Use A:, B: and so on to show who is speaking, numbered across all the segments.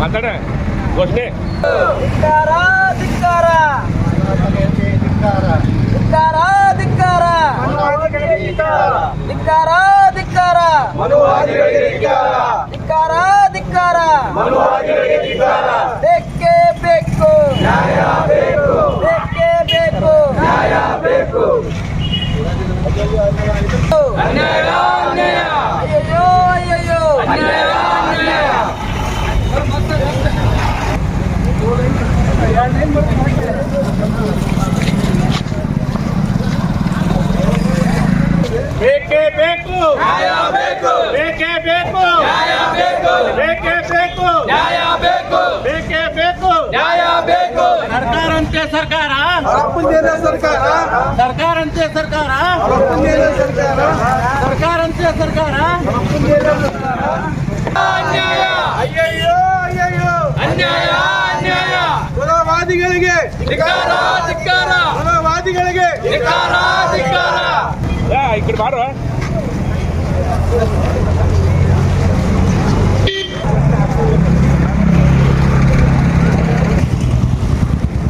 A: ಮಾತಾಡ ಘೋಷಣೆ.
B: ಧಿಕ್ಕಾರ ಧಿಕ್ಕಾರ. ಧಿಕ್ಕಾರ ಧಿಕ್ಕಾರ. ಧಿಕ್ಕಾರ. ಧಿಕ್ಕಾರ ಧಿಕ್ಕಾರ. ಧಿಕ್ಕಾರ. ಬೇಕೇ ಬೇಕು. ಬೇಕೇ. ಬೇಕು ಅಯ್ಯಯ್ಯೋ ಅಯ್ಯಯ್ಯೋ
A: ಅಯ್ಯಯ್ಯೋ ಅನ್ಯಾಯ ಅನ್ಯಾಯ ಕುಲವಾದಿಗಳಿಗೆ ಧಿಕ್ಕಾರ ಧಿಕ್ಕಾರ
C: ಕುಲವಾದಿಗಳಿಗೆ ಧಿಕ್ಕಾರ ಧಿಕ್ಕಾರ ಏ
A: ಈ ಕಡೆ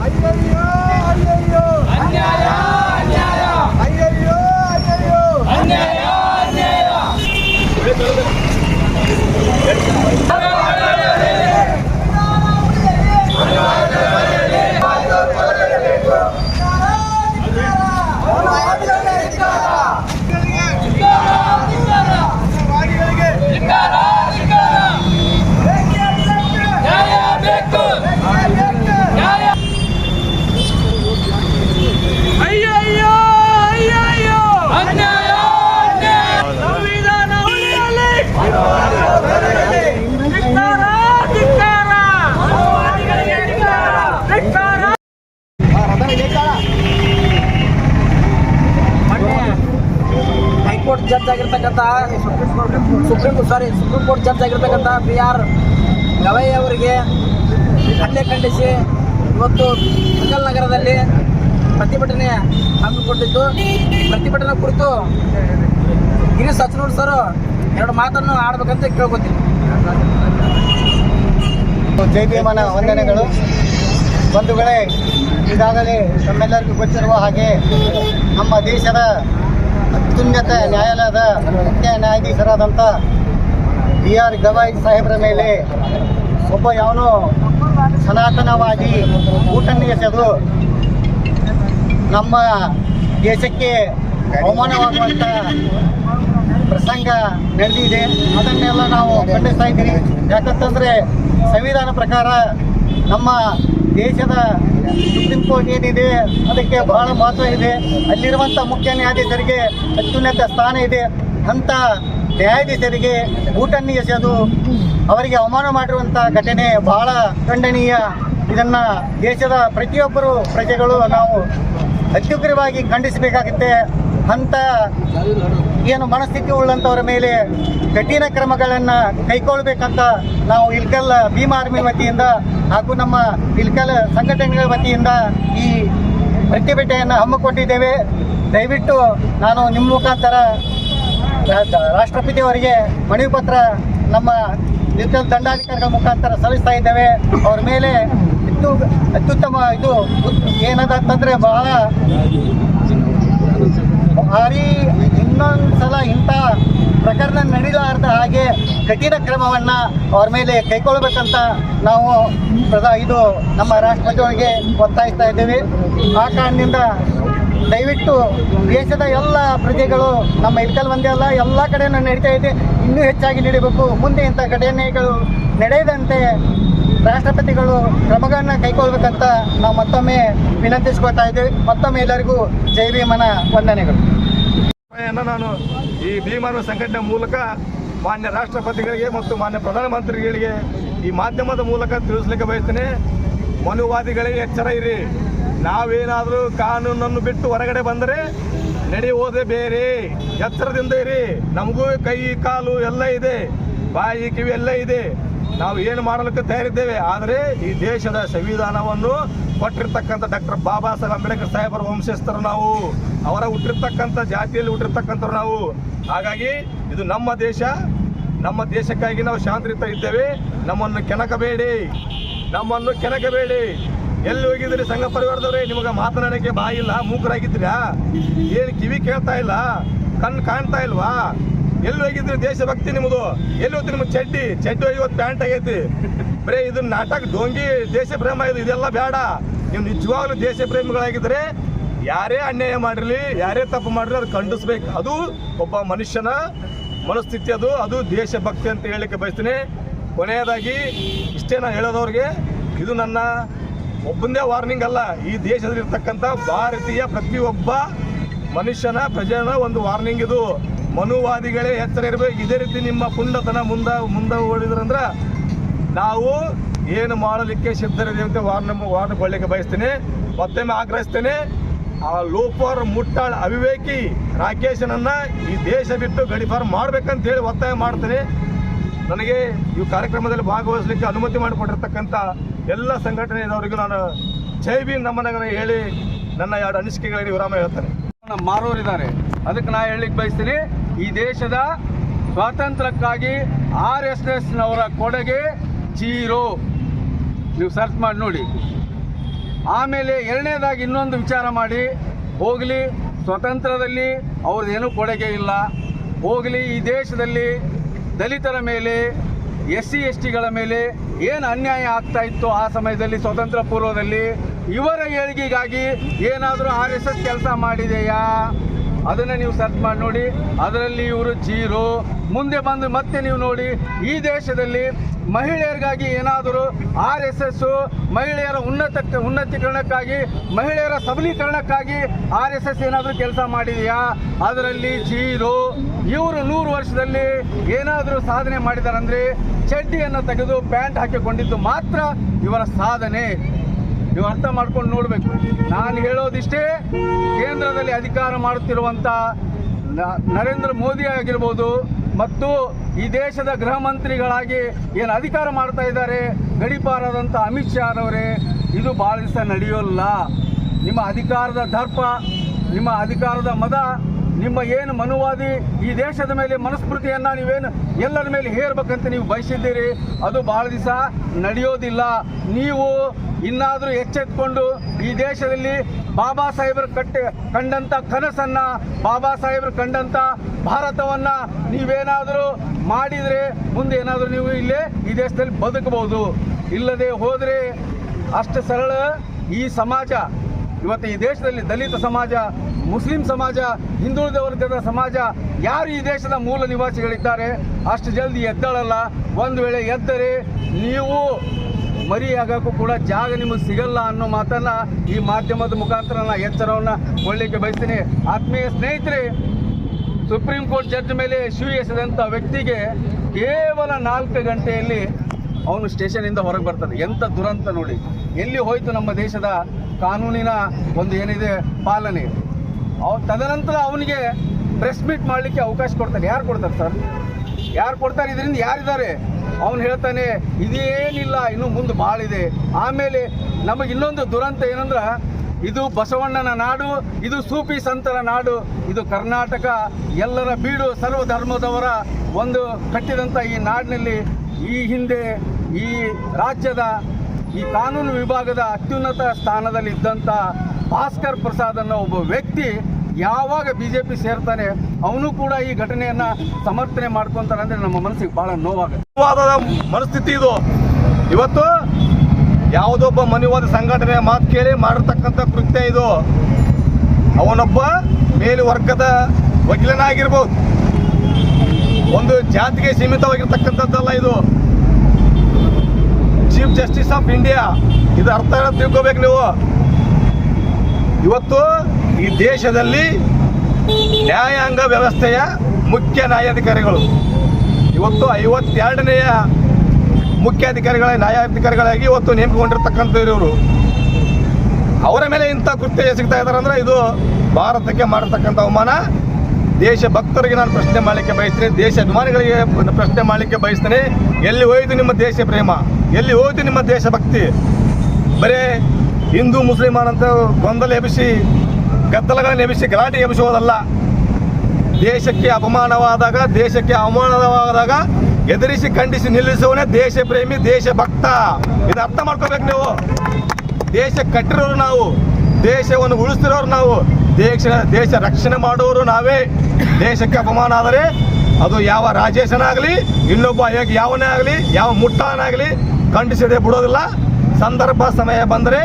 C: ಅಯ್ಯಯ್ಯೋ ಅಯ್ಯಯ್ಯೋ
B: ಅನ್ಯಾಯ ಜಡ್ಜ್ ಆಗಿರ್ತಕ್ಕಂಥ supreme sorry supreme court judge ಆಗಿರ್ತಕ್ಕಂಥ ಬಿ ಆರ್ ಗವೈ ಅವರಿಗೆ ಹಲ್ಲೆ ಖಂಡಿಸಿ ಇವತ್ತು ಮಂಗಲ್ ನಗರದಲ್ಲಿ ಪ್ರತಿಭಟನೆ ಹಮ್ಮಿಕೊಂಡಿದ್ದು. ಪ್ರತಿಭಟನೆ ಕುರಿತು ಗಿರೀಶ್ ಸಚನೂರ್ ಸರ್ ಎರಡು ಮಾತನ್ನು ಆಡ್ಬೇಕಂತ ಕೇಳ್ಕೊತೀನಿ.
D: ಜೈ ಭೀಮನ ವಂದನೆಗಳು. ಬಂಧುಗಳೇ, ಈಗಾಗಲೇ ತಮ್ಮೆಲ್ಲರಿಗೂ ಗೊತ್ತಿರುವ ಹಾಗೆ ನಮ್ಮ ದೇಶದ ಅತ್ಯುನ್ನತ ನ್ಯಾಯಾಲಯದ ಮುಖ್ಯ ನ್ಯಾಯಾಧೀಶರಾದಂಥ ಬಿ ಆರ್ ಗವಾಯ್ ಸಾಹೇಬರ ಮೇಲೆ ಒಬ್ಬ ಯಾವನೋ ಸನಾತನವಾಗಿ ಊಟನ್ನು ಎಸೆದು ನಮ್ಮ ದೇಶಕ್ಕೆ ಅವಮಾನವಾಗುವಂಥ ಪ್ರಸಂಗ ನಡೆದಿದೆ. ಅದನ್ನೆಲ್ಲ ನಾವು ಖಂಡಿಸ್ತಾ ಇದ್ದೀವಿ. ಯಾಕಂತಂದರೆ ಸಂವಿಧಾನ ಪ್ರಕಾರ ನಮ್ಮ ದೇಶದ ಸುಪ್ರೀಂ ಕೋರ್ಟ್ ಏನಿದೆ, ಅದಕ್ಕೆ ಬಹಳ ಮಹತ್ವ ಇದೆ. ಅಲ್ಲಿರುವಂಥ ಮುಖ್ಯ ನ್ಯಾಯಾಧೀಶರಿಗೆ ಅತ್ಯುನ್ನತ ಸ್ಥಾನ ಇದೆ. ಅಂಥ ನ್ಯಾಯಾಧೀಶರಿಗೆ ಊಟನ್ನು ಎಸೆದು ಅವರಿಗೆ ಅವಮಾನ ಮಾಡಿರುವಂಥ ಘಟನೆ ಬಹಳ ಖಂಡನೀಯ. ಇದನ್ನು ದೇಶದ ಪ್ರತಿಯೊಬ್ಬರು ಪ್ರಜೆಗಳು ನಾವು ಅತ್ಯುಗ್ರವಾಗಿ ಖಂಡಿಸಬೇಕಾಗುತ್ತೆ. ಅಂಥ ಏನು ಮನಸ್ಥಿತಿ ಉಳ್ಳಂಥವ್ರ ಮೇಲೆ ಕಠಿಣ ಕ್ರಮಗಳನ್ನು ಕೈಗೊಳ್ಳಬೇಕಂತ ನಾವು ಇಲ್ಕಲ್ ಭೀಮ್ ಆರ್ಮಿ ವತಿಯಿಂದ ಹಾಗೂ ನಮ್ಮ ಇಲ್ಕಲ್ ಸಂಘಟನೆಗಳ ವತಿಯಿಂದ ಈ ಪ್ರತಿಭಟನೆಯನ್ನು ಹಮ್ಮಿಕೊಂಡಿದ್ದೇವೆ. ದಯವಿಟ್ಟು ನಾನು ನಿಮ್ಮ ಮುಖಾಂತರ ರಾ- ರಾಷ್ಟ್ರಪತಿಯವರಿಗೆ ಮನವಿ ಪತ್ರ ನಮ್ಮ ಇಲ್ಕಲ್ ದಂಡಾಧಿಕಾರಿಗಳ ಮುಖಾಂತರ ಸಲ್ಲಿಸ್ತಾ ಇದ್ದೇವೆ. ಅವ್ರ ಮೇಲೆ ಇತ್ತು ಅತ್ಯುತ್ತಮ ಇದು ಏನದ ಅಂತಂದರೆ ಬಹಳ ಭಾರಿ ಇನ್ನೊಂದು ಸಲ ಇಂಥ ಪ್ರಕರಣ ನಡೀಲಾರ್ದ ಹಾಗೆ ಕಠಿಣ ಕ್ರಮವನ್ನು ಅವ್ರ ಮೇಲೆ ಕೈಗೊಳ್ಳಬೇಕಂತ ನಾವು ಪ್ರಧಾ ಇದು ನಮ್ಮ ರಾಷ್ಟ್ರಪತಿಯವರಿಗೆ ಒತ್ತಾಯಿಸ್ತಾ ಇದ್ದೇವೆ. ಆ ಕಾರಣದಿಂದ ದಯವಿಟ್ಟು ದೇಶದ ಎಲ್ಲ ಪ್ರಜೆಗಳು, ನಮ್ಮ ಇಲ್ಕಲ್ ಒಂದೇ ಅಲ್ಲ, ಎಲ್ಲ ಕಡೆಯೂ ನಡೀತಾ ಇದೆ. ಇನ್ನೂ ಹೆಚ್ಚಾಗಿ ನಡೀಬೇಕು. ಮುಂದೆ ಇಂಥ ಘಟನೆಗಳು ನಡೆಯದಂತೆ ರಾಷ್ಟ್ರಪತಿಗಳು ಕ್ರಮಗಳನ್ನು ಕೈಗೊಳ್ಬೇಕಂತ ನಾವು ಮತ್ತೊಮ್ಮೆ ವಿನಂತಿಸ್ಕೊಳ್ತಾ ಇದ್ದೇವೆ. ಮತ್ತೊಮ್ಮೆ ಎಲ್ಲರಿಗೂ ಜೈ ಭೀಮನ ವಂದನೆಗಳು.
C: ನಾನು ಈ ಭೀಮಾನ ಸಂಘಟನೆ ಮೂಲಕ ಮಾನ್ಯ ರಾಷ್ಟ್ರಪತಿಗಳಿಗೆ ಮತ್ತು ಮಾನ್ಯ ಪ್ರಧಾನಮಂತ್ರಿಗಳಿಗೆ ಈ ಮಾಧ್ಯಮದ ಮೂಲಕ ತಿಳಿಸ್ಲಿಕ್ಕೆ ಬಯಸ್ತೇನೆ. ಮನುವಾದಿಗಳಿಗೆ ಎಚ್ಚರ ಇರಿ. ನಾವೇನಾದರೂ ಕಾನೂನನ್ನು ಬಿಟ್ಟು ಹೊರಗಡೆ ಬಂದರೆ ನಡೆಯುವುದೇ ಬೇರೆ. ಎಚ್ಚರದಿಂದ ಇರಿ. ನಮಗೂ ಕೈ, ಕಾಲು ಎಲ್ಲ ಇದೆ. ಬಾಯಿ, ಕಿವಿ ಎಲ್ಲ ಇದೆ. ನಾವು ಏನು ಮಾಡಲಿಕ್ಕೆ ತಯಾರಿದ್ದೇವೆ? ಆದರೆ ಈ ದೇಶದ ಸಂವಿಧಾನವನ್ನು ಕೊಟ್ಟಿರ್ತಕ್ಕಂಥ ಡಾಕ್ಟರ್ ಬಾಬಾ ಸಾಹೇಬ್ ಅಂಬೇಡ್ಕರ್ ಸಾಹೇಬರ ವಂಶಸ್ಥರು ನಾವು. ಅವರ ಹುಟ್ಟಿರ್ತಕ್ಕಂಥ ಜಾತಿಯಲ್ಲಿ ಹುಟ್ಟಿರ್ತಕ್ಕಂಥವ್ರು ನಾವು. ಹಾಗಾಗಿ ಇದು ನಮ್ಮ ದೇಶ. ನಮ್ಮ ದೇಶಕ್ಕಾಗಿ ನಾವು ಶಾಂತಿಯುತ ಇದ್ದೇವೆ. ನಮ್ಮನ್ನು ಕೆಣಕಬೇಡಿ. ನಮ್ಮನ್ನು ಕೆಣಕಬೇಡಿ. ಎಲ್ಲಿ ಹೋಗಿದ್ರಿ ಸಂಘ ಪರಿವಾರದವ್ರೆ? ನಿಮಗೆ ಮಾತನಾಡೋಕ್ಕೆ ಬಾಯಿಲ್ಲ ಮೂಕರಾಗಿದ್ರ್ಯಾ ಏನು ಕಿವಿ ಕೇಳ್ತಾ ಇಲ್ಲ? ಕಣ್ಣು ಕಾಣ್ತಾ ಇಲ್ವಾ? ಎಲ್ಲಿ ಹೋಗಿದ್ರೆ ದೇಶಭಕ್ತಿ ನಿಮ್ಮದು ಎಲ್ಲಿ ಹೋಗ್ತಿ ನಿಮ್ಮ ಚಡ್ಡಿ. ಚಡ್ಡಿ ಇವತ್ತು ಪ್ಯಾಂಟ್ ಆಗೈತಿ. ಬರೇ ಇದು ನಾಟಕ ಡೋಂಗಿ ದೇಶ ಪ್ರೇಮ ಇದು, ಇದೆಲ್ಲ ಬೇಡ ನೀವು ನಿಜವಾಗ್ಲೂ ದೇಶ ಪ್ರೇಮಿಗಳಾಗಿದ್ರೆ ಯಾರೇ ಅನ್ಯಾಯ ಮಾಡಿರಲಿ, ಯಾರೇ ತಪ್ಪು ಮಾಡಿರಲಿ ಅದು ಖಂಡಿಸ್ಬೇಕು. ಅದು ಒಬ್ಬ ಮನುಷ್ಯನ ಮನಸ್ಥಿತಿ ಅದು ಅದು ದೇಶಭಕ್ತಿ ಅಂತ ಹೇಳಲಿಕ್ಕೆ ಬಯಸ್ತೀನಿ. ಕೊನೆಯದಾಗಿ ಇಷ್ಟೇ ನಾನು ಹೇಳೋದವ್ರಿಗೆ, ಇದು ನನ್ನ ಒಬ್ಬಂದೇ ವಾರ್ನಿಂಗ್ ಅಲ್ಲ. ಈ ದೇಶದಲ್ಲಿರ್ತಕ್ಕಂಥ ಭಾರತೀಯ ಪ್ರತಿಯೊಬ್ಬ ಮನುಷ್ಯನ, ಪ್ರಜೆನ ಒಂದು ವಾರ್ನಿಂಗ್ ಇದು. ಮನುವಾದಿಗಳೇ ಎಚ್ಚರ ಇರಬೇಕು. ಇದೇ ರೀತಿ ನಿಮ್ಮ ಪುಂಡತನ ಮುಂದ, ಮುಂದೆ ಓಡಿದ್ರಂದ್ರೆ ನಾವು ಏನು ಮಾಡಲಿಕ್ಕೆ ಸಿದ್ಧರಿದ್ದೇವೆ ಅಂತ ವಾರ್ನ ಕೊಡ್ಲಿಕ್ಕೆ ಬಯಸ್ತೀನಿ. ಮತ್ತೊಮ್ಮೆ ಆಗ್ರಹಿಸ್ತೇನೆ. ಆ ಲೋಪರ್ ಮುಟ್ಟಾಳ್ ಅವಿವೇಕಿ ರಾಕೇಶನನ್ನು ಈ ದೇಶ ಬಿಟ್ಟು ಗಡಿಪಾರು ಮಾಡ್ಬೇಕಂತ ಹೇಳಿ ಒತ್ತಾಯ ಮಾಡ್ತೀನಿ. ನನಗೆ ಈ ಕಾರ್ಯಕ್ರಮದಲ್ಲಿ ಭಾಗವಹಿಸಲಿಕ್ಕೆ ಅನುಮತಿ ಮಾಡಿಕೊಟ್ಟಿರ್ತಕ್ಕಂಥ ಎಲ್ಲ ಸಂಘಟನೆಯವರಿಗೂ ನಾನು ಜೈ ಬಿ ನಮ್ಮನಗನ ಹೇಳಿ ನನ್ನ ಎರಡು ಅನಿಸಿಕೆಗಳಿಗೆ ವಿರಾಮ ಹೇಳ್ತೇನೆ.
E: ಮಾರೋರಿದ್ದಾರೆ ಅದಕ್ಕೆ ನಾ ಹೇಳಲಿಕ್ಕೆ ಬಯಸ್ತೀನಿ. ಈ ದೇಶದ ಸ್ವಾತಂತ್ರ್ಯಕ್ಕಾಗಿ ಆರ್ ಎಸ್ ಎಸ್ನವರ ಕೊಡುಗೆ ಜೀರೋ. ನೀವು ಸರ್ಚ್ ಮಾಡಿ ನೋಡಿ. ಆಮೇಲೆ ಎರಡನೇದಾಗಿ ಇನ್ನೊಂದು ವಿಚಾರ ಮಾಡಿ. ಹೋಗಲಿ ಸ್ವತಂತ್ರದಲ್ಲಿ ಅವ್ರದ್ದೇನು ಕೊಡುಗೆ ಇಲ್ಲ. ಹೋಗಲಿ, ಈ ದೇಶದಲ್ಲಿ ದಲಿತರ ಮೇಲೆ ಎಸ್ ಸಿ ಎಸ್ ಟಿಗಳ ಮೇಲೆ ಏನು ಅನ್ಯಾಯ ಆಗ್ತಾ ಇತ್ತು ಆ ಸಮಯದಲ್ಲಿ ಸ್ವತಂತ್ರ ಪೂರ್ವದಲ್ಲಿ? ಇವರ ಏಳಿಗೆಗಾಗಿ ಏನಾದರೂ ಆರ್ ಎಸ್ ಎಸ್ ಕೆಲಸ ಮಾಡಿದೆಯಾ? ಅದನ್ನು ನೀವು ಸರ್ಚ್ ಮಾಡಿ ನೋಡಿ. ಅದರಲ್ಲಿ ಇವರು ಜೀರೋ. ಮುಂದೆ ಬಂದು ಮತ್ತೆ ನೀವು ನೋಡಿ. ಈ ದೇಶದಲ್ಲಿ ಮಹಿಳೆಯರಿಗಾಗಿ ಏನಾದರೂ ಆರ್ ಎಸ್ ಎಸ್ ಮಹಿಳೆಯರ ಉನ್ನತ ಉನ್ನತೀಕರಣಕ್ಕಾಗಿ, ಮಹಿಳೆಯರ ಸಬಲೀಕರಣಕ್ಕಾಗಿ ಆರ್ ಎಸ್ ಎಸ್ ಏನಾದರೂ ಕೆಲಸ ಮಾಡಿದೆಯಾ? ಅದರಲ್ಲಿ ಜೀರೋ. ಇವರು ನೂರು ವರ್ಷದಲ್ಲಿ ಏನಾದರೂ ಸಾಧನೆ ಮಾಡಿದಾರಂದ್ರೆ, ಚಡ್ಡಿಯನ್ನು ತೆಗೆದು ಪ್ಯಾಂಟ್ ಹಾಕಿಕೊಂಡಿದ್ದು ಮಾತ್ರ ಇವರ ಸಾಧನೆ. ನೀವು ಅರ್ಥ ಮಾಡ್ಕೊಂಡು ನೋಡಬೇಕು. ನಾನು ಹೇಳೋದಿಷ್ಟೇ ಕೇಂದ್ರದಲ್ಲಿ ಅಧಿಕಾರ ಮಾಡುತ್ತಿರುವಂಥ ನರೇಂದ್ರ ಮೋದಿ ಆಗಿರ್ಬೋದು ಮತ್ತು ಈ ದೇಶದ ಗೃಹ ಮಂತ್ರಿಗಳಾಗಿ ಏನು ಅಧಿಕಾರ ಮಾಡ್ತಾ ಇದ್ದಾರೆ ಗಡಿಪಾರಾದಂಥ ಅಮಿತ್ ಶಾ ಅವರೇ ಇದು ಭಾಳ ದಿವಸ ನಡೆಯೋಲ್ಲ. ನಿಮ್ಮ ಅಧಿಕಾರದ ದರ್ಪ, ನಿಮ್ಮ ಅಧಿಕಾರದ ಮದ ನಿಮ್ಮ ಏನು ಮನುವಾದಿ ಈ ದೇಶದ ಮೇಲೆ ಮನಸ್ಮೃತಿಯನ್ನು ನೀವೇನು ಎಲ್ಲರ ಮೇಲೆ ಹೇರ್ಬೇಕಂತ ನೀವು ಬಯಸಿದ್ದೀರಿ, ಅದು ಬಹಳ ದಿವಸ ನಡೆಯೋದಿಲ್ಲ. ನೀವು ಇನ್ನಾದರೂ ಎಚ್ಚೆತ್ಕೊಂಡು ಈ ದೇಶದಲ್ಲಿ ಬಾಬಾ ಸಾಹೇಬರು ಕಟ್ಟೆ ಕಂಡಂಥ ಕನಸನ್ನ, ಬಾಬಾ ಸಾಹೇಬರು ಕಂಡಂಥ ಭಾರತವನ್ನ ನೀವೇನಾದರೂ ಮಾಡಿದರೆ ಮುಂದೆ ಏನಾದರೂ ನೀವು ಇಲ್ಲೇ ಈ ದೇಶದಲ್ಲಿ ಬದುಕಬಹುದು. ಇಲ್ಲದೆ ಹೋದರೆ ಅಷ್ಟು ಸರಳ ಈ ಸಮಾಜ, ಇವತ್ತು ಈ ದೇಶದಲ್ಲಿ ದಲಿತ ಸಮಾಜ ಮುಸ್ಲಿಂ ಸಮಾಜ, ಹಿಂದುಳಿದ ವರ್ಗದ ಸಮಾಜ, ಯಾರು ಈ ದೇಶದ ಮೂಲ ನಿವಾಸಿಗಳಿದ್ದಾರೆ, ಅಷ್ಟು ಜಲ್ದಿ ಎದ್ದಳಲ್ಲ. ಒಂದು ವೇಳೆ ಎದ್ದರೆ ನೀವು ಮರಿಯಾಗಕ್ಕೂ ಕೂಡ ಜಾಗ ನಿಮಗೆ ಸಿಗಲ್ಲ ಅನ್ನೋ ಮಾತನ್ನ ಈ ಮಾಧ್ಯಮದ ಮುಖಾಂತರ ನಾ ಎಚ್ಚರವನ್ನು ಕೊಡಲಿಕ್ಕೆ ಬಯಸ್ತೀನಿ. ಆತ್ಮೀಯ ಸ್ನೇಹಿತರೆ, ಸುಪ್ರೀಂ ಕೋರ್ಟ್ ಜಡ್ಜ್ ಮೇಲೆ ಶಿವಿ ಎಸೆದಂಥ ವ್ಯಕ್ತಿಗೆ ಕೇವಲ ನಾಲ್ಕು ಗಂಟೆಯಲ್ಲಿ ಅವನು ಸ್ಟೇಷನಿಂದ ಹೊರಗೆ ಬರ್ತದೆ. ಎಂಥ ದುರಂತ ನೋಡಿ. ಎಲ್ಲಿ ಹೋಯಿತು ನಮ್ಮ ದೇಶದ ಕಾನೂನಿನ ಒಂದು ಏನಿದೆ ಪಾಲನೆ? ಅವ್ ತದನಂತರ ಅವನಿಗೆ ಪ್ರೆಸ್ ಮೀಟ್ ಮಾಡಲಿಕ್ಕೆ ಅವಕಾಶ ಕೊಡ್ತಾರೆ. ಯಾರು ಕೊಡ್ತಾರೆ ಸರ್? ಯಾರು ಕೊಡ್ತಾರೆ? ಇದರಿಂದ ಯಾರಿದ್ದಾರೆ? ಅವನು ಹೇಳ್ತಾನೆ, ಇದೇನಿಲ್ಲ, ಇನ್ನು ಮುಂದೆ ಭಾಳ ಇದೆ. ಆಮೇಲೆ ನಮಗೆ ಇನ್ನೊಂದು ದುರಂತ ಏನಂದ್ರೆ, ಇದು ಬಸವಣ್ಣನ ನಾಡು, ಇದು ಸೂಫಿ ಸಂತರ ನಾಡು, ಇದು ಕರ್ನಾಟಕ, ಎಲ್ಲರ ಬೀಡು ಸರ್ವ ಧರ್ಮದವರ ಒಂದು ಕಟ್ಟಿದಂಥ ಈ ನಾಡಿನಲ್ಲಿ ಈ ಹಿಂದೆ ಈ ರಾಜ್ಯದ, ಈ ಕಾನೂನು ವಿಭಾಗದ ಅತ್ಯುನ್ನತ ಸ್ಥಾನದಲ್ಲಿ ಇದ್ದಂಥ ಭಾಸ್ಕರ್ ಪ್ರಸಾದ್ ಅನ್ನೋ ಒಬ್ಬ ವ್ಯಕ್ತಿ ಯಾವಾಗ ಬಿ ಜೆ ಪಿ ಸೇರ್ತಾನೆ, ಅವನು ಕೂಡ ಈ ಘಟನೆಯನ್ನ ಸಮರ್ಥನೆ ಮಾಡ್ಕೊಂತಾನೆ ಅಂದ್ರೆ ನಮ್ಮ ಮನಸ್ಸಿಗೆ ಬಹಳ ನೋವಾಗುತ್ತೆ.
C: ಮನಸ್ಥಿತಿ ಇದು. ಇವತ್ತು ಯಾವುದೊಬ್ಬ ಮನುವಾದ ಸಂಘಟನೆ ಮಾತು ಕೇಳಿ ಮಾಡಿರ್ತಕ್ಕಂಥ ಕೃತ್ಯ ಇದು. ಅವನೊಬ್ಬ ಮೇಲ್ವರ್ಗದ ವಕೀಲನಾಗಿರ್ಬೋದು. ಒಂದು ಜಾತಿಗೆ ಸೀಮಿತವಾಗಿರ್ತಕ್ಕಂಥದ್ದಲ್ಲ ಇದು. ಚೀಫ್ ಜಸ್ಟಿಸ್ ಆಫ್ ಇಂಡಿಯಾ ಇದು ಅರ್ಥ ತಿಳ್ಕೋಬೇಕು ನೀವು. ಇವತ್ತು ಈ ದೇಶದಲ್ಲಿ ನ್ಯಾಯಾಂಗ ವ್ಯವಸ್ಥೆಯ ಮುಖ್ಯ ನ್ಯಾಯಾಧಿಕಾರಿಗಳು. ಇವತ್ತು ಐವತ್ತೆರಡನೆಯ ಮುಖ್ಯಾಧಿಕಾರಿಗಳ ನ್ಯಾಯಾಧಿಕಾರಿಗಳಾಗಿ ಇವತ್ತು ನೇಮಕಗೊಂಡಿರ್ತಕ್ಕಂಥವ್ರು ಅವರ ಮೇಲೆ ಇಂಥ ಕೃತ್ಯ ಸಿಗ್ತಾ ಇದ್ದಾರೆ ಇದು ಭಾರತಕ್ಕೆ ಮಾಡಿರ್ತಕ್ಕಂಥ ಅವಮಾನ. ದೇಶ ಭಕ್ತರಿಗೆ ನಾನು ಪ್ರಶ್ನೆ ಮಾಡಲಿಕ್ಕೆ ಬಯಸ್ತೇನೆ, ದೇಶ ಅಭಿಮಾನಿಗಳಿಗೆ ಪ್ರಶ್ನೆ ಮಾಡಲಿಕ್ಕೆ ಬಯಸ್ತೇನೆ. ಎಲ್ಲಿ ಹೋಯಿತು ನಿಮ್ಮ ದೇಶ ಪ್ರೇಮ? ಎಲ್ಲಿ ಹೋಯಿತು ನಿಮ್ಮ ದೇಶಭಕ್ತಿ ಬರೇ ಹಿಂದೂ ಮುಸ್ಲಿಮಾನ್ ಗೊಂದಲ ಎಬ್ಬಿಸಿ ಗದ್ದಲಗಳನ್ನು ಎಬ್ಬಿಸಿ ಗಲಾಟೆ ಎಬ್ಬಿಸುವುದಲ್ಲ. ದೇಶಕ್ಕೆ ಅಪಮಾನವಾದಾಗ, ದೇಶಕ್ಕೆ ಅವಮಾನವಾದಾಗ ಎದುರಿಸಿ, ಖಂಡಿಸಿ ನಿಲ್ಲಿಸುವನೇ ದೇಶ ಪ್ರೇಮಿ, ದೇಶ ಭಕ್ತ. ಇದು ಅರ್ಥ ಮಾಡ್ಕೋಬೇಕು ನೀವು. ದೇಶ ಕಟ್ಟಿರೋರು ನಾವು, ದೇಶವನ್ನು ಉಳಿಸ್ತಿರೋರು ನಾವು. ದೇಶ ದೇಶ ರಕ್ಷಣೆ ಮಾಡುವವರು ನಾವೇ. ದೇಶಕ್ಕೆ ಅಪಮಾನ ಆದರೆ ಅದು ಯಾವ ರಾಜೇಶನಾಗಲಿ ಇನ್ನೊಬ್ಬ ಹೇಗೆ ಯಾವನೇ ಆಗಲಿ, ಯಾವ ಮುಟ್ಟಾನಾಗಲಿ ಖಂಡಿಸದೆ ಬಿಡೋದಿಲ್ಲ. ಸಂದರ್ಭ, ಸಮಯ ಬಂದರೆ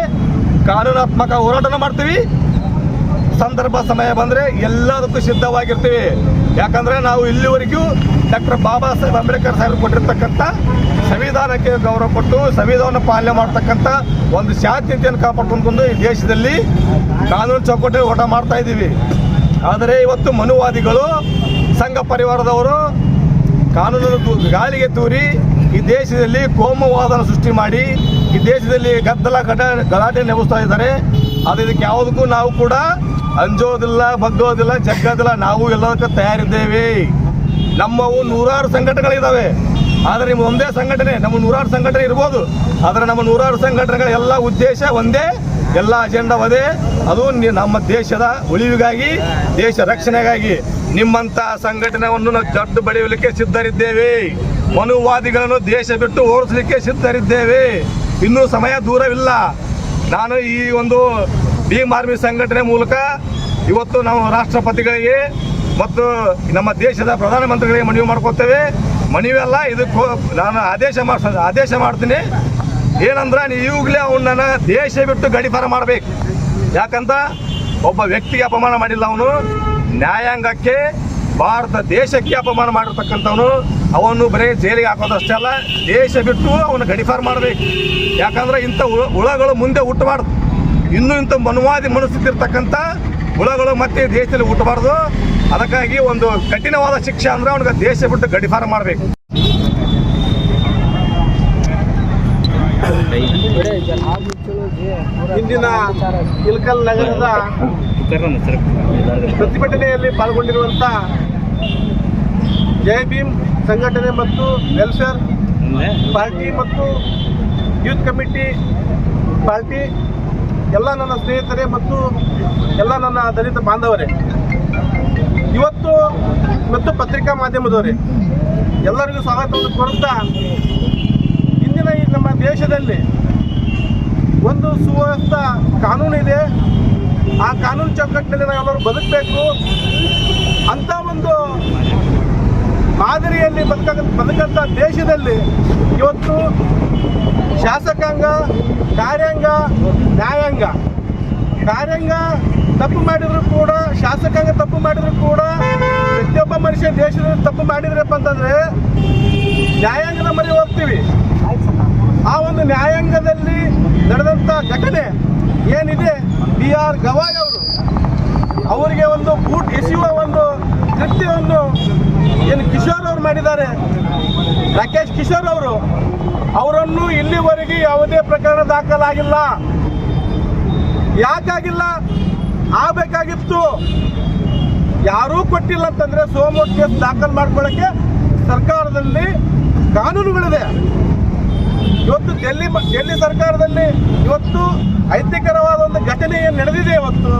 C: ಕಾನೂನಾತ್ಮಕ ಹೋರಾಟನ ಮಾಡ್ತೀವಿ. ಸಂದರ್ಭ ಸಮಯ ಬಂದರೆ ಎಲ್ಲದಕ್ಕೂ ಸಿದ್ಧವಾಗಿರ್ತೀವಿ. ಯಾಕಂದರೆ ನಾವು ಇಲ್ಲಿವರೆಗೂ ಡಾಕ್ಟರ್ ಬಾಬಾ ಸಾಹೇಬ್ ಅಂಬೇಡ್ಕರ್ ಸಾಹೇಬ್ ಕೊಟ್ಟಿರ್ತಕ್ಕಂಥ ಸಂವಿಧಾನಕ್ಕೆ ಗೌರವ ಕೊಟ್ಟು ಸಂವಿಧಾನ ಪಾಲನೆ ಮಾಡ್ತಕ್ಕಂಥ ಒಂದು ಶಾಂತಿಯನ್ನು ಕಾಪಾಡ್ಕೊಂಡು ಈ ದೇಶದಲ್ಲಿ ಕಾನೂನು ಚೌಕಟ್ಟು ಓಟ ಮಾಡ್ತಾ ಇದ್ದೀವಿ. ಆದರೆ ಇವತ್ತು ಮನುವಾದಿಗಳು, ಸಂಘ ಪರಿವಾರದವರು ಕಾನೂನನ್ನು ಗಾಲಿಗೆ ತೂರಿ ಈ ದೇಶದಲ್ಲಿ ಕೋಮುವಾದನ ಸೃಷ್ಟಿ ಮಾಡಿ, ಈ ದೇಶದಲ್ಲಿ ಗದ್ದಲ ಗಲಾಟೆ ನೆಲೆಸ್ತಾ ಇದ್ದಾರೆ. ಅದು ಇದಕ್ಕೆ ಯಾವುದಕ್ಕೂ ನಾವು ಕೂಡ ಅಂಜೋದಿಲ್ಲ ಬಗ್ಗೋದಿಲ್ಲ ಜಗ್ಗೋದಿಲ್ಲ, ನಾವು ಎಲ್ಲದಕ್ಕೂ ತಯಾರಿದ್ದೇವೆ. ನಮ್ಮವು ನೂರಾರು ಸಂಘಟನೆಗಳಿದ್ದಾವೆ ಆದರೆ ನಿಮ್ಮ ಒಂದೇ ಸಂಘಟನೆ, ನಮ್ಮ ನೂರಾರು ಸಂಘಟನೆ ಇರ್ಬೋದು. ಆದರೆ ನಮ್ಮ ನೂರಾರು ಸಂಘಟನೆಗಳ ಎಲ್ಲ ಉದ್ದೇಶ ಒಂದೇ, ಎಲ್ಲ ಅಜೆಂಡಾ ಅದು ನಿ- ನಮ್ಮ ದೇಶದ ಉಳಿವಿಗಾಗಿ, ದೇಶ ರಕ್ಷಣೆಗಾಗಿ ನಿಮ್ಮಂತಹ ಸಂಘಟನೆಯನ್ನು ನಾವು ಜಡ್ಡು ಬಡಿಯಲಿಕ್ಕೆ ಸಿದ್ಧರಿದ್ದೇವೆ. ಮನುವಾದಿಗಳನ್ನು ದೇಶ ಬಿಟ್ಟು ಓಡಿಸಲಿಕ್ಕೆ ಸಿದ್ಧರಿದ್ದೇವೆ. ಇನ್ನೂ ಸಮಯ ದೂರವಿಲ್ಲ. ನಾನು ಈ ಒಂದು ಭೀಮ್ ಆರ್ಮಿ ಸಂಘಟನೆ ಮೂಲಕ ಇವತ್ತು ನಾವು ರಾಷ್ಟ್ರಪತಿಗಳಿಗೆ ಮತ್ತು ನಮ್ಮ ದೇಶದ ಪ್ರಧಾನಮಂತ್ರಿಗಳಿಗೆ ಮನವಿ ಮಾಡ್ಕೊತೇವೆ. ಮನವಿ ಅಲ್ಲ, ಇದಕ್ಕೂ ನಾನು ಆದೇಶ ಮಾಡ, ಆದೇಶ ಮಾಡ್ತೀನಿ. ಏನಂದ್ರೆ ನೀವು ಈಗಲೇ ಅವನನ್ನ ದೇಶ ಬಿಟ್ಟು ಗಡಿಪಾರ ಮಾಡಬೇಕು. ಯಾಕಂತ ಒಬ್ಬ ವ್ಯಕ್ತಿಗೆ ಅಪಮಾನ ಮಾಡಿಲ್ಲ ಅವನು. ನ್ಯಾಯಾಂಗಕ್ಕೆ, ಭಾರತ ದೇಶಕ್ಕೆ ಅಪಮಾನ ಮಾಡಿರ್ತಕ್ಕಂಥವನು. ಅವನು ಬರೀ ಜೈಲಿಗೆ ಹಾಕೋದಷ್ಟೇ ಅಲ್ಲ, ದೇಶ ಬಿಟ್ಟು ಅವನು ಗಡಿಪಾರ ಮಾಡಬೇಕು. ಯಾಕಂದ್ರೆ ಇಂಥ ಹುಳ- ಹುಳಗಳು ಮುಂದೆ ಹುಟ್ಟಬಾರ್ದು. ಇನ್ನೂ ಇಂಥ ಮನುವಾದಿ ಮನಸ್ಥಿತಿ ಇರ್ತಕ್ಕಂಥ ಹುಳಗಳು ಮತ್ತೆ ದೇಶದಲ್ಲಿ ಹುಟ್ಟಬಾರ್ದು. ಅದಕ್ಕಾಗಿ ಒಂದು ಕಠಿಣವಾದ ಶಿಕ್ಷೆ ಅಂದ್ರೆ ಅವನಿಗೆ ದೇಶ ಬಿಟ್ಟು ಗಡಿಫಾರ ಮಾಡಬೇಕು.
F: ಇಂದಿನ ಇಲ್ಕಲ್ ನಗರದ ಪ್ರತಿಭಟನೆಯಲ್ಲಿ ಪಾಲ್ಗೊಂಡಿರುವಂತ ಜೈ ಭೀಮ್ ಸಂಘಟನೆ ಮತ್ತು ವೆಲ್ಫೇರ್ ಪಾರ್ಟಿ ಮತ್ತು ಯೂತ್ ಕಮಿಟಿ ಪಾರ್ಟಿ ಎಲ್ಲ ನನ್ನ ಸ್ನೇಹಿತರೇ ಮತ್ತು ಎಲ್ಲ ನನ್ನ ದಲಿತ ಬಾಂಧವರೇ. ಇವತ್ತು ಮತ್ತು ಪತ್ರಿಕಾ ಮಾಧ್ಯಮದವರೇ, ಎಲ್ಲರಿಗೂ ಸ್ವಾಗತವನ್ನು ಕೋರುತ್ತಾ ಇಂದಿನ ಈ ನಮ್ಮ ದೇಶದಲ್ಲಿ ಒಂದು ಸುವ್ಯವಸ್ಥ ಕಾನೂನಿದೆ ಆ ಕಾನೂನು ಚೌಕಟ್ಟಿನಲ್ಲಿ ನಾವೆಲ್ಲರೂ ಬದುಕಬೇಕು. ಅಂತ ಒಂದು ಮಾದರಿಯಲ್ಲಿ ಬದುಕ ಬದುಕಂತ ದೇಶದಲ್ಲಿ ಇವತ್ತು ಶಾಸಕಾಂಗ, ಕಾರ್ಯಾಂಗ, ನ್ಯಾಯಾಂಗ. ಕಾರ್ಯಾಂಗ ತಪ್ಪು ಮಾಡಿದ್ರು ಕೂಡ, ಶಾಸಕಾಂಗ ತಪ್ಪು ಮಾಡಿದ್ರು ಕೂಡ ಪ್ರತಿಯೊಬ್ಬ ಮನುಷ್ಯ ದೇಶದಲ್ಲಿ ತಪ್ಪು ಮಾಡಿದ್ರಪ್ಪ ಅಂತಂದ್ರೆ ನ್ಯಾಯಾಂಗದ ಮೊರೆ ಹೋಗ್ತೀವಿ. ಆ ಒಂದು ನ್ಯಾಯಾಂಗದಲ್ಲಿ ನಡೆದಂತ ಘಟನೆ ಏನಿದೆ? ಬಿ ಆರ್ ಗವಾಯ್ ಅವರು ಅವರಿಗೆ ಒಂದು ಬೂಟ್ ಎಸೆಯುವ ಒಂದು ಕೃತ್ಯವನ್ನು ಏನು ಕಿಶೋರ್ ಮಾಡಿದ್ದಾರೆ. ರಾಕೇಶ್ ಕಿಶೋರ್ ಅವರು, ಅವರನ್ನು ಇಲ್ಲಿವರೆಗೆ ಯಾವುದೇ ಪ್ರಕರಣ ದಾಖಲಾಗಿಲ್ಲ. ಯಾಕಾಗಿಲ್ಲ? ಆಗಬೇಕಾಗಿತ್ತು. ಯಾರೂ ಕೊಟ್ಟಿಲ್ಲ ಅಂತಂದ್ರೆ ಸೋಮವಾರ ಕೇಸ್ ದಾಖಲು ಮಾಡ್ಕೊಳ್ಳೋಕ್ಕೆ ಸರ್ಕಾರದಲ್ಲಿ ಕಾನೂನುಗಳಿದೆ ಇವತ್ತು ಡೆಲ್ಲಿ ಡೆಲ್ಲಿ ಸರ್ಕಾರದಲ್ಲಿ ಇವತ್ತು ಐತಿಕರವಾದ ಒಂದು ಘಟನೆ ಏನು ನಡೆದಿದೆ ಇವತ್ತು?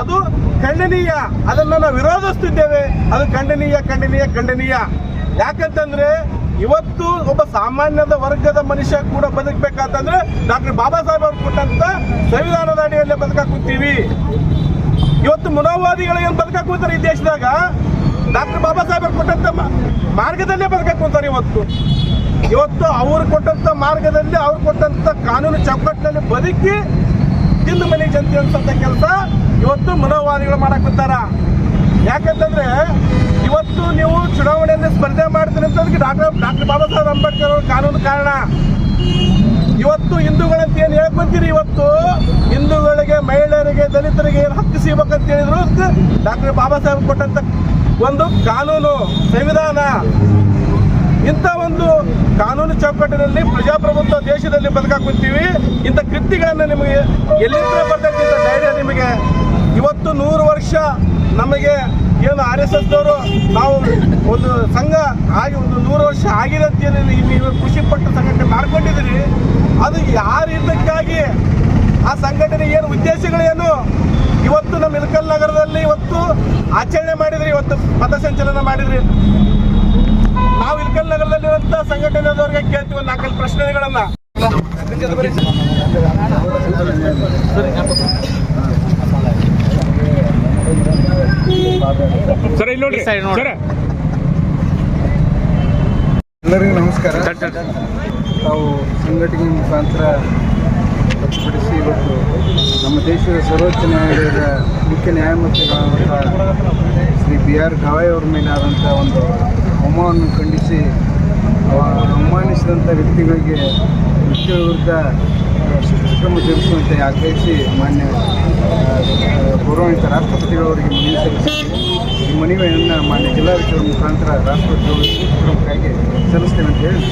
F: ಅದು ಖಂಡನೀಯ. ಅದನ್ನು ನಾವು ವಿರೋಧಿಸ್ತಿದ್ದೇವೆ. ಅದು ಖಂಡನೀಯ ಖಂಡನೀಯ ಖಂಡನೀಯ. ಯಾಕಂತಂದ್ರೆ ಇವತ್ತು ಒಬ್ಬ ಸಾಮಾನ್ಯದ ವರ್ಗದ ಮನುಷ್ಯ ಕೂಡ ಬದುಕಬೇಕಾತಂದ್ರೆ ಡಾಕ್ಟರ್ ಬಾಬಾ ಸಾಹೇಬ್ ಅವರು ಕೊಟ್ಟಂತ ಸಂವಿಧಾನದ ಅಡಿಯಲ್ಲಿ ಬದುಕಾಕುತ್ತೀವಿ. ಇವತ್ತು ಮನೋವಾದಿಗಳು ಏನ್ ಬದುಕಾಕ್ ಕೂತಾರೆ ಈ ದೇಶದಾಗ? ಡಾಕ್ಟರ್ ಬಾಬಾ ಸಾಹೇಬ್ ಕೊಟ್ಟಂತ ಮಾರ್ಗದಲ್ಲೇ ಬದುಕಾಕ್ ಕೂತಾರೆ ಇವತ್ತು. ಇವತ್ತು ಅವರು ಕೊಟ್ಟಂತ ಮಾರ್ಗದಲ್ಲಿ ಅವ್ರು ಕೊಟ್ಟಂತ ಕಾನೂನು ಚೌಕಟ್ಟಿನಲ್ಲಿ ಬದುಕಿ ತಿಂದು ಮನೆಗೆ ಜನತೆ ಅನ್ಸಂತ ಕೆಲಸ ಇವತ್ತು ಮನೋವಾದಿಗಳು ಮಾಡಕ್ ಬಿಡ್ತಾರ ಯಾಕಂತಂದ್ರೆ ಇವತ್ತು ನೀವು ಚುನಾವಣೆಯಲ್ಲಿ ಸ್ಪರ್ಧೆ ಮಾಡ್ತೀರಿ ಅಂತ ಅದಕ್ಕೆ ಡಾಕ್ಟರ್ ಡಾಕ್ಟರ್ ಬಾಬಾ ಸಾಹೇಬ್ ಅಂಬೇಡ್ಕರ್ ಅವ್ರ ಕಾನೂನು ಕಾರಣ. ಇವತ್ತು ಹಿಂದೂಗಳಂತ ಏನು ಹೇಳ್ಕೊಂತೀರಿ ಇವತ್ತು? ಹಿಂದೂಗಳಿಗೆ, ಮಹಿಳೆಯರಿಗೆ, ದಲಿತರಿಗೆ ಏನು ಹಕ್ಕು ಸಿಗಬೇಕಂತ ಹೇಳಿದ್ರು ಡಾಕ್ಟರ್ ಬಾಬಾ ಸಾಹೇಬ್ ಕೊಟ್ಟಂತ ಒಂದು ಕಾನೂನು, ಸಂವಿಧಾನ. ಇಂಥ ಒಂದು ಕಾನೂನು ಚೌಕಟ್ಟಿನಲ್ಲಿ ಪ್ರಜಾಪ್ರಭುತ್ವ ದೇಶದಲ್ಲಿ ಬದುಕಾಕುತ್ತೀವಿ ಇಂಥ ಕೃತಿಗಳನ್ನು ನಿಮಗೆ ಎಲ್ಲಿಂದ ಬರ್ತಕ್ಕಂಥ ಧೈರ್ಯ ನಿಮಗೆ. ಇವತ್ತು ನೂರು ವರ್ಷ ನಮಗೆ ಏನು ಆರ್ ಎಸ್ ನಾವು ಒಂದು ಸಂಘ ಆಗಿ ಒಂದು ನೂರು ವರ್ಷ ಆಗಿದೆ ಅಂತ ಏನು ನೀವು ಖುಷಿ ಪಟ್ಟು ಸಂಘಟನೆ ಮಾಡ್ಕೊಂಡಿದ್ದೀರಿ. ಅದು ಯಾರಿದ್ದಕ್ಕಾಗಿ ಆ ಸಂಘಟನೆ ಏನು ಉದ್ದೇಶಗಳೇನು? ಇವತ್ತು ನಮ್ಮ ಇಳಕಲ್ ನಗರದಲ್ಲಿ ಇವತ್ತು ಆಚರಣೆ ಮಾಡಿದ್ರಿ, ಇವತ್ತು ಪಥಸಂಚಲನ ಮಾಡಿದ್ರಿ. ನಾವು ಇಲ್ಕಲ್ ನಗರದಲ್ಲಿರುವಂತ ಸಂಘಟನೆದವರಿಗೆ ಕೇಳ್ತೀವಿ ಒಂದು ನಾಲ್ಕೈದು ಪ್ರಶ್ನೆಗಳನ್ನ
G: ಎಲ್ಲರಿಗೂ ನಮಸ್ಕಾರ. ತಾವು ಸಂಘಟನೆ ಮುಖಾಂತರ ವ್ಯಕ್ತಪಡಿಸಿ ಇವತ್ತು ನಮ್ಮ ದೇಶದ ಸರ್ವೋಚ್ಚ ನ್ಯಾಯಾಲಯದ ಮುಖ್ಯ ನ್ಯಾಯಮೂರ್ತಿಗಳಾದಂಥ ಶ್ರೀ ಬಿ ಆರ್ ಗವಾಯ್ ಅವ್ರ ಮೇಲೆ ಆದಂಥ ಒಂದು ಅವಮಾನವನ್ನು ಖಂಡಿಸಿ, ಅವ- ಅವಮಾನಿಸಿದಂಥ ವ್ಯಕ್ತಿಗಳಿಗೆ ವ್ಯಕ್ತಿಗಳ ವಿರುದ್ಧ ಶಿಸ್ತು ಕ್ರಮ ಜರುಗಿಸುವಂತೆ ಆಗ್ರಹಿಸಿ ಮಾನ್ಯ ಗೌರವಾನ್ವಿತ ರಾಷ್ಟ್ರಪತಿಗಳವರಿಗೆ ಮನವಿ ಸಲ್ಲಿಸಿದ್ದೀವಿ ಈ ಮನವಿಯನ್ನು ಮಾನ್ಯ ಜಿಲ್ಲಾಧಿಕಾರಿ ಮುಖಾಂತರ ರಾಷ್ಟ್ರಪತಿಗಳು ಶಿಸ್ತು ಕ್ರಮಕ್ಕಾಗಿ ಸಲ್ಲಿಸ್ತೇವೆ ಅಂತ ಹೇಳಿ